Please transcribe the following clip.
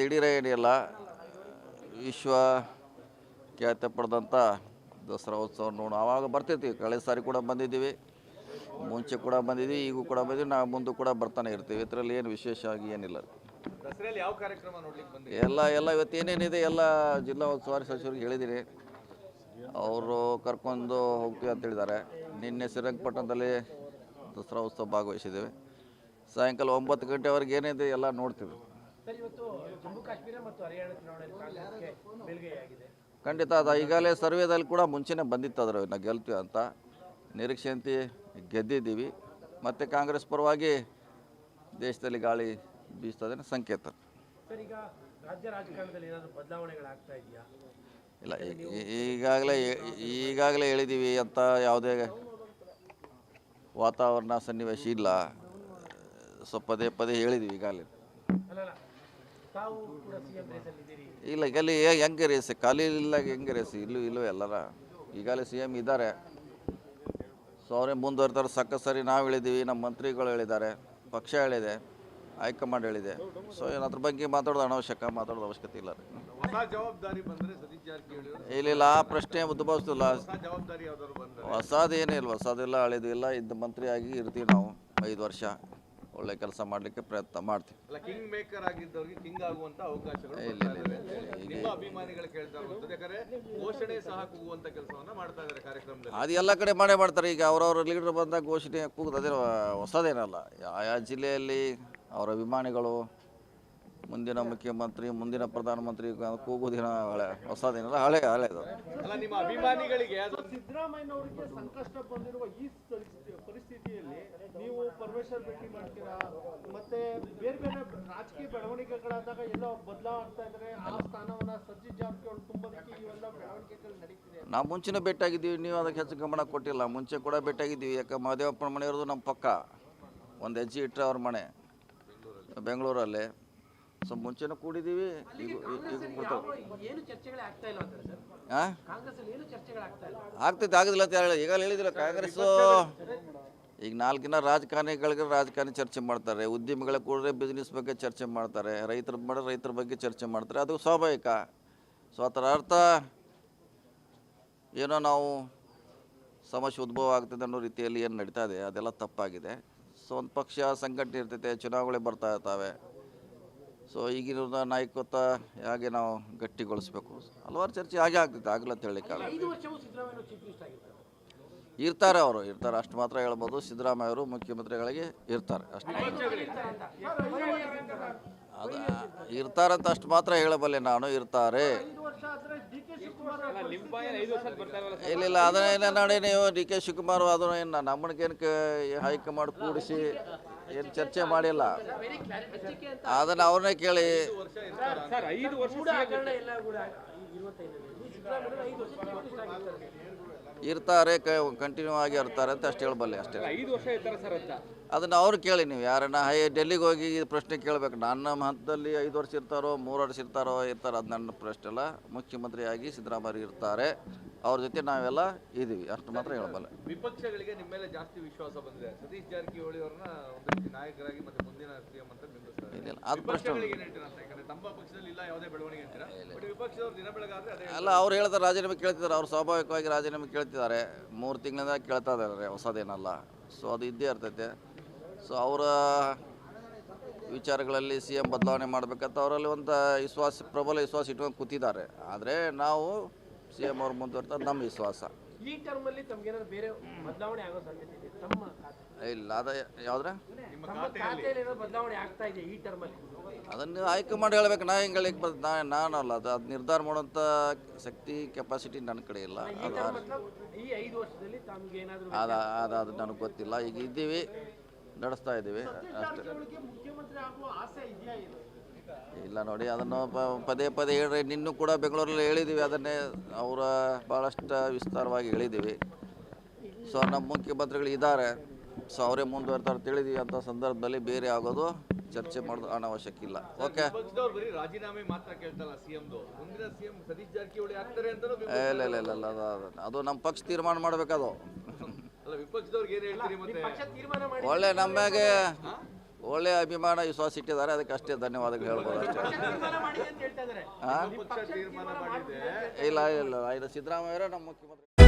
ದಿಢೀರ ಏನಿಲ್ಲ. ವಿಶ್ವ ಖ್ಯಾತಿ ಪಡೆದಂಥ ದಸರಾ ಉತ್ಸವ ನೋಡು ಆವಾಗ ಬರ್ತಿರ್ತೀವಿ ಕಳೆದ ಸಾರಿ ಕೂಡ ಬಂದಿದ್ದೀವಿ. ಮುಂಚೆ ಕೂಡ ಬಂದಿದ್ದೀವಿ ಈಗೂ ಕೂಡ ಬಂದಿದ್ವಿ. ನಾವು ಮುಂದೆ ಕೂಡ ಬರ್ತಾನೆ ಇರ್ತೀವಿ. ಇದರಲ್ಲಿ ಏನು ವಿಶೇಷವಾಗಿ ಏನಿಲ್ಲ. ದಸರೆಯಲ್ಲಿ ಯಾವ ಕಾರ್ಯಕ್ರಮ ನೋಡ್ಲಿಕ್ಕೆ ಬಂದ್ರಿ ಎಲ್ಲ ಎಲ್ಲ ಇವತ್ತು ಏನೇನಿದೆ ಎಲ್ಲ ಜಿಲ್ಲಾ ಉಸ್ತುವಾರಿ ಸಚಿವರಿಗೆ ಹೇಳಿದ್ದೀನಿ. ಅವರು ಕರ್ಕೊಂಡು ಹೋಗ್ತೀವಿ ಅಂತ ಹೇಳಿದ್ದಾರೆ. ನಿನ್ನೆ ಶ್ರೀರಂಗಪಟ್ಟಣದಲ್ಲಿ ದಸರಾ ಉತ್ಸವ ಭಾಗವಹಿಸಿದ್ದೇವೆ. ಸಾಯಂಕಾಲ ಒಂಬತ್ತು ಗಂಟೆವರೆಗೆ ಏನಿದೆ ಎಲ್ಲ ನೋಡ್ತೀವಿ. ಸರ್ ಇವತ್ತು ಜಮ್ಮು ಕಾಶ್ಮೀರ ಮತ್ತು ಹರಿಯಾಣ ಚುನಾವಣೆಯಲ್ಲಿ ಖಂಡಿತ ಅದ ಈಗಾಗಲೇ ಸರ್ವೇದಲ್ಲಿ ಕೂಡ ಮುಂಚೆನೇ ಬಂದಿತ್ತು ಅದರ ನಾವು ಗೆಲ್ತೀವಿ ಅಂತ. ನಿರೀಕ್ಷೆಯಂತೆ ಗೆದ್ದಿದ್ದೀವಿ. ಮತ್ತು ಕಾಂಗ್ರೆಸ್ ಪರವಾಗಿ ದೇಶದಲ್ಲಿ ಗಾಳಿ ಬೀಸ್ತದೆ ಸಂಕೇತ. ಸರ್ ಈಗ ರಾಜ್ಯ ರಾಜಕಾರಣದಲ್ಲಿ ಏನಾದರೂ ಬದಲಾವಣೆಗಳಾಗ್ತಾ ಇದೆಯಾ? ಇಲ್ಲ ಈಗಾಗಲೇ ಈಗಾಗಲೇ ಹೇಳಿದ್ದೀವಿ ಅಂತ ಯಾವುದೇ ವಾತಾವರಣ ಸನ್ನಿವೇಶ ಇಲ್ಲ. ಸೊ ಪದೇ ಪದೇ ಹೇಳಿದ್ದೀವಿ ಈಗಾಗಲೇ. ಇಲ್ಲ ಈಗಲ್ಲಿ ಹೆಂಗೆ ರೀಸ್ ಖಾಲಿ ಇಲ್ಲ ಹೆಂಗೆ ರೀಸ್ ಇಲ್ಲೂ ಇಲ್ಲೂ ಎಲ್ಲರ. ಈಗಲೇ ಸಿ ಎಂ ಇದ್ದಾರೆ. ಸೊ ಅವ್ರೇ ಮುಂದುವರಿತಾರೆ ಸಕ್ಕ ಸರಿ ನಾವು ಹೇಳಿದ್ದೀವಿ ನಮ್ಮ ಮಂತ್ರಿಗಳು ಹೇಳಿದ್ದಾರೆ ಪಕ್ಷ ಹೇಳಿದೆ ಹೈಕಮಾಂಡ್ ಹೇಳಿದೆ. ಸೊ ಏನು ಅದ್ರ ಬಗ್ಗೆ ಮಾತಾಡೋದು ಅನವಶ್ಯಕ ಮಾತಾಡೋದು ಅವಶ್ಯಕತೆ ಇಲ್ಲ ರೀ ಹೊಸ ಜವಾಬ್ದಾರಿ ಬಂದ್ರೆ ಸತೀಶ್ ಜಾರಕಿಹೊಳಿ ಅವರು? ಇಲ್ಲ ಇಲ್ಲ ಆ ಪ್ರಶ್ನೆ ಉದ್ಭವಿಸ್ತಿಲ್ಲ ಹೊಸದೇನಿಲ್ಲ ಹೊಸದಿಲ್ಲ ಹಳೇದು ಇಲ್ಲ ಇದ್ದ ಮಂತ್ರಿಯಾಗಿ ಇರ್ತೀವಿ ನಾವು ಐದು ವರ್ಷ. ಒಳ್ಳೆ ಕೆಲಸ ಮಾಡಲಿಕ್ಕೆ ಪ್ರಯತ್ನ ಮಾಡ್ತೀವಿ ಕಿಂಗ್ ಮೇಕರ್ ಆಗಿದ್ದವ್ರಿಗೆ ಕಿಂಗ್ ಆಗುವಂತ ಅವಕಾಶಗಳು ಇಲ್ಲ, ಬರ್ತಾ ಇಲ್ಲ, ಇದಾವೆ. ಇಲ್ಲ, ಇಲ್ಲ. ನಿಮ್ಮ ಅಭಿಮಾನಿಗಳು ಕೇಳ್ತಾ ಇರುವಂತದ್ದು ಯಾಕಂದ್ರೆ ಘೋಷಣೆ ಸಹ ಕೂಗುವಂತ ಕೆಲಸವನ್ನ ಮಾಡ್ತಾ ಇದ್ದಾರೆ ಕಾರ್ಯಕ್ರಮದಲ್ಲಿ ಅದು ಎಲ್ಲ ಕಡೆ ಮಾಡೇ ಮಾಡ್ತಾರೆ ಈಗ ಅವರವ್ರ ಲೀಡರ್ ಬಂದಾಗ ಘೋಷಣೆ ಕೂಗುದು ಅದೇ ಹೊಸದೇನಲ್ಲ ಆಯಾ ಜಿಲ್ಲೆಯಲ್ಲಿ ಅವರ ಅಭಿಮಾನಿಗಳು ಮುಂದಿನ ಮುಖ್ಯಮಂತ್ರಿ ಮುಂದಿನ ಪ್ರಧಾನಮಂತ್ರಿ ಕೂಗುದಿನ ಹಳೆ ಹೊಸದೇನಲ್ಲ ಹಳೆ ಹಳೆ ಅಲ್ಲ ನಿಮ್ಮ ಅಭಿಮಾನಿಗಳಿಗೆ ಸಿದ್ದರಾಮಯ್ಯನವರಿಗೆ ಸಂಕಷ್ಟ ಬಂದಿರುವ ಈ ಪರಿಸ್ಥಿತಿಯಲ್ಲಿ ನೀವು ಪರಮೇಶ್ವರ್ ಭೇಟಿ ಮಾಡ್ತೀರಾ? ಮತ್ತೆ ಬೇರೆ ಬೇರೆ ರಾಜಕೀಯ ಬೆಳವಣಿಗೆಗಳಾದಾಗ ಎಲ್ಲೋ ಆಗ್ತಾ ಇದ್ದಾರೆ ಆ ಸ್ಥಾನವನ್ನ ಸಜ್ಜಿತ್ ಜಾರಕಿಹೊಳಿ ತುಂಬೋದಕ್ಕೆ ಇವೆಲ್ಲ ಬೆಳವಣಿಗೆಗಳು ನಡೀತಿದೆ ನಾವು ಮುಂಚಿನ ಭೇಟಿಯಾಗಿದ್ದೀವಿ ನೀವು ಅದಕ್ಕೆ ಹೆಚ್ಚು ಗಮನ ಕೊಟ್ಟಿಲ್ಲ. ಮುಂಚೆ ಕೂಡ ಭೇಟಿಯಾಗಿದ್ದೀವಿ. ಯಾಕೆ ಮಹದೇವಪ್ಪನ ಮನೆ ಇರೋದು ನಮ್ಮ ಪಕ್ಕ. ಒಂದು ಹೆಜ್ಜೆ ಇಟ್ಟರೆ ಅವ್ರ ಮನೆ. ಬೆಂಗಳೂರಲ್ಲಿ. ಸೊ ಮುಂಚೆನೂ ಕೂಡಿದ್ದೀವಿ ಈಗ ಹಾಂ ಕಾಂಗ್ರೆಸ್ ಆಗ್ತೈತೆ ಆಗೋದಿಲ್ಲ ಅಂತ ಹೇಳಿ. ಈಗ ಹೇಳಿದಿಲ್ಲ ಕಾಂಗ್ರೆಸ್ಸು ಈಗ ನಾಲ್ಕಿನ ರಾಜಕಾರಣಿಗಳಿಗೆ ರಾಜಕಾರಣಿ ಚರ್ಚೆ ಮಾಡ್ತಾರೆ. ಉದ್ಯಮಿಗಳ ಕೂಡ್ರೆ ಬಿಸ್ನೆಸ್ ಬಗ್ಗೆ ಚರ್ಚೆ ಮಾಡ್ತಾರೆ. ರೈತರ ಮಾಡಿದ್ರೆ ರೈತರ ಬಗ್ಗೆ ಚರ್ಚೆ ಮಾಡ್ತಾರೆ. ಅದು ಸ್ವಾಭಾವಿಕ. ಸೊ ಅದರ ಅರ್ಥ ಏನೋ ನಾವು ಸಮಸ್ಯೆ ಉದ್ಭವ ಆಗ್ತದೆ ಅನ್ನೋ ರೀತಿಯಲ್ಲಿ ಏನು ನಡೀತಾ ಇದೆ ಅದೆಲ್ಲ ತಪ್ಪಾಗಿದೆ. ಸೊ ಒಂದು ಪಕ್ಷ ಸಂಘಟನೆ ಇರ್ತೈತೆ ಚುನಾವಣೆ ಬರ್ತಾ ಇರ್ತಾವೆ. ಸೊ ಈಗಿನ ನಾಯಕತ್ವ ಹೇಗೆ ನಾವು ಗಟ್ಟಿಗೊಳಿಸ್ಬೇಕು? ಹಲವಾರು ಚರ್ಚೆ ಹಾಗೆ ಆಗ್ತೈತೆ ಆಗಲ್ಲ ಅಂತ ಹೇಳಲಿಕ್ಕೆ ಐದು ವರ್ಷವೂ ಸಿದ್ದರಾಮಯ್ಯ ಚೀಫ್ ಮಿನಿಸ್ಟರ್ ಆಗಿರ್ತಾರೆ. ಇರ್ತಾರೆ ಅವರು ಇರ್ತಾರೆ. ಅಷ್ಟು ಮಾತ್ರ ಹೇಳ್ಬೋದು. ಸಿದ್ದರಾಮಯ್ಯ ಅವರು ಮುಖ್ಯಮಂತ್ರಿಗಳಿಗೆ ಇರ್ತಾರೆ. ಅಷ್ಟು. ಅದು ಇರ್ತಾರಂತ ಅಷ್ಟು ಮಾತ್ರ ಹೇಳಬಲ್ಲೆ ನಾನು ಇರ್ತಾರೆ. ಇಲ್ಲ ಇಲ್ಲ ಅದನ್ನೇನ ನೋಡಿ ನೀವು ಡಿ ಕೆ ಶಿವಕುಮಾರ್ ಅದನ್ನು ಏನು ನಮ್ಮನಿಗೇನು ಹೈಕಮಾಂಡ್ ಕೂಡಿಸಿ ಏನು ಚರ್ಚೆ ಮಾಡಿಲ್ಲ. ಅದನ್ನ ಅವ್ರನ್ನೇ ಕೇಳಿ. ಇರ್ತಾರೆ ಕಂಟಿನ್ಯೂ ಆಗಿ ಇರ್ತಾರೆ ಅಂತ ಅಷ್ಟು ಹೇಳಬಲ್ಲೆ ಅಷ್ಟೇ. ಅದನ್ನು ಅವ್ರು ಕೇಳಿ ನೀವು ಯಾರನ್ನ ಹೈ ಡೆಲ್ಲಿಗೆ ಹೋಗಿ ಈ ಪ್ರಶ್ನೆ ಕೇಳಬೇಕು. ನನ್ನ ಹಂತದಲ್ಲಿ ಐದು ವರ್ಷ ಇರ್ತಾರೋ ಮೂರು ವರ್ಷ ಇರ್ತಾರೋ ಇರ್ತಾರೋ. ಅದು ನನ್ನ ಪ್ರಶ್ನೆ ಅಲ್ಲ. ಮುಖ್ಯಮಂತ್ರಿಯಾಗಿ ಸಿದ್ದರಾಮಯ್ಯ ಇರ್ತಾರೆ. ಅವ್ರ ಜೊತೆ ನಾವೆಲ್ಲ ಇದ್ದೀವಿ ಅಷ್ಟು ಮಾತ್ರ ಹೇಳಬಲ್ಲ. ವಿಪಕ್ಷಗಳಿಗೆ ನಿಮ್ಮ ಮೇಲೆ ಜಾಸ್ತಿ ವಿಶ್ವಾಸ ಬಂದಿದೆ. ಸತೀಶ್ ಜಾರಕಿಹೊಳಿ ಅವ್ರನ್ನ ನಾಯಕರಾಗಿ ಮತ್ತೆ ಮುಂದಿನ ಸಿಎಂ ಅಂತ ಬಿಂಬಿಸ್ತಾರೆ. ಇಲ್ಲ ಅದು ಪ್ರಶ್ನೆ ವಿಪಕ್ಷಗಳಿಗೆ ಏನ್ ಅಂತ ತಮ್ಮ ಪಕ್ಷದಲ್ಲಿ ಇಲ್ಲ ಯಾವುದೇ ಬೆಳವಣಿಗೆ ಅಂತೀರಾ ಬಟ್ ವಿಪಕ್ಷದವ್ರು ದಿನ ಬೆಳಗಾದ್ರೆ ಅದೇ ಅಲ್ಲ ಅವ್ರು ಹೇಳ್ತಾರೆ ರಾಜೀನಾಮೆ ಕೇಳ್ತಿದ್ದಾರೆ. ಅವ್ರು ಸ್ವಾಭಾವಿಕವಾಗಿ ರಾಜೀನಾಮೆ ಕೇಳ್ತಿದ್ದಾರೆ. ಮೂರು ತಿಂಗಳಿಂದ ಕೇಳ್ತಾ ಇದ್ದಾರೆ ಹೊಸದೇನಲ್ಲ. ಸೊ ಅದು ಇದ್ದೇ ಇರ್ತೈತೆ. ಸೊ ಅವರ ವಿಚಾರಗಳಲ್ಲಿ ಸಿ ಎಂ ಬದಲಾವಣೆ ಮಾಡಬೇಕಂತ ಅವರಲ್ಲಿ ಒಂದು ವಿಶ್ವಾಸ ಪ್ರಬಲ ವಿಶ್ವಾಸ ಇಟ್ಕೊಂಡು ಕೂತಿದ್ದಾರೆ. ಆದರೆ ನಾವು ಸಿ ಎಂ ಅವ್ರು ಮುಂದುವರ್ತಾರೆ ನಮ್ಮ ವಿಶ್ವಾಸ. ಇಲ್ಲ ಅದ ಯಾವುದ್ರ? ಅದನ್ನು ಆಯ್ಕೆ ಮಾಡಿ ಹೇಳ್ಬೇಕು ನಾ ಹಿಂಗೆ ಹೇಳಿಕ್ ಬರ್ತದೆ ನಾ ನಾನಲ್ಲ ಅದು ಅದು ನಿರ್ಧಾರ ಮಾಡೋಂಥ ಶಕ್ತಿ ಕೆಪಾಸಿಟಿ ನನ್ನ ಕಡೆ ಇಲ್ಲ. ಅದು ಅದು ಅದು ನನಗೆ ಗೊತ್ತಿಲ್ಲ. ಈಗ ಇದ್ದೀವಿ. ನಡೆಸ್ತಾ ಇದ್ದೀವಿ. ಅಷ್ಟೇ. ಮುಖ್ಯಮಂತ್ರಿ ಆಗುವ ಆಸೆ ಇದೆಯಾ ಇಲ್ಲ ನೋಡಿ ಅದನ್ನು ಪ- ಪದೇ ಪದೇ ಹೇಳ್ರಿ. ನಿನ್ನೂ ಕೂಡ ಬೆಂಗಳೂರಲ್ಲಿ ಹೇಳಿದ್ದೀವಿ ಅದನ್ನೇ ಅವರ ಭಾಳಷ್ಟು ವಿಸ್ತಾರವಾಗಿ ಹೇಳಿದ್ದೀವಿ ಸೊ ನಮ್ಮ ಮುಖ್ಯಮಂತ್ರಿಗಳು ಇದ್ದಾರೆ. ಸೊ ಅವರೇ ಮುಂದುವರ್ತಾರೆ ಅಂತ ಹೇಳಿದ್ದೀವಿ ಅಂಥ ಸಂದರ್ಭದಲ್ಲಿ ಬೇರೆ ಆಗೋದು ಚರ್ಚೆ ಮಾಡೋದು ಅನಾವಶ್ಯಕ ಇಲ್ಲ. ಓಕೆ ವಿಪಕ್ಷದವ್ರು ಬರೀ ರಾಜೀನಾಮೆ ಮಾತ್ರ ಕೇಳ್ತಲ್ಲ ಇಲ್ಲ ಇಲ್ಲ ಇಲ್ಲ ಇಲ್ಲ. ಅದು ಅದು- ಅದು ನಮ್ಮ ಪಕ್ಷ ತೀರ್ಮಾನ ಮಾಡಬೇಕದು. ನಮ್ಮಗೆ ಒಳ್ಳೆ ನಮ್ಮಾಗೆ ಒಳ್ಳೆಯ ಅಭಿಮಾನ ವಿಶ್ವಾಸ ಇಟ್ಟಿದ್ದಾರೆ ಅದಕ್ಕೆ ಅಷ್ಟೇ ಧನ್ಯವಾದಗಳು ಹೇಳ್ಬೋದು ಅಷ್ಟೇ. ಇಲ್ಲ ಇಲ್ಲ ಇಲ್ಲ. ಸಿದ್ದರಾಮಯ್ಯ ಸಿದ್ದರಾಮಯ್ಯರೇ ನಮ್ಮ ಮುಖ್ಯಮಂತ್ರಿ.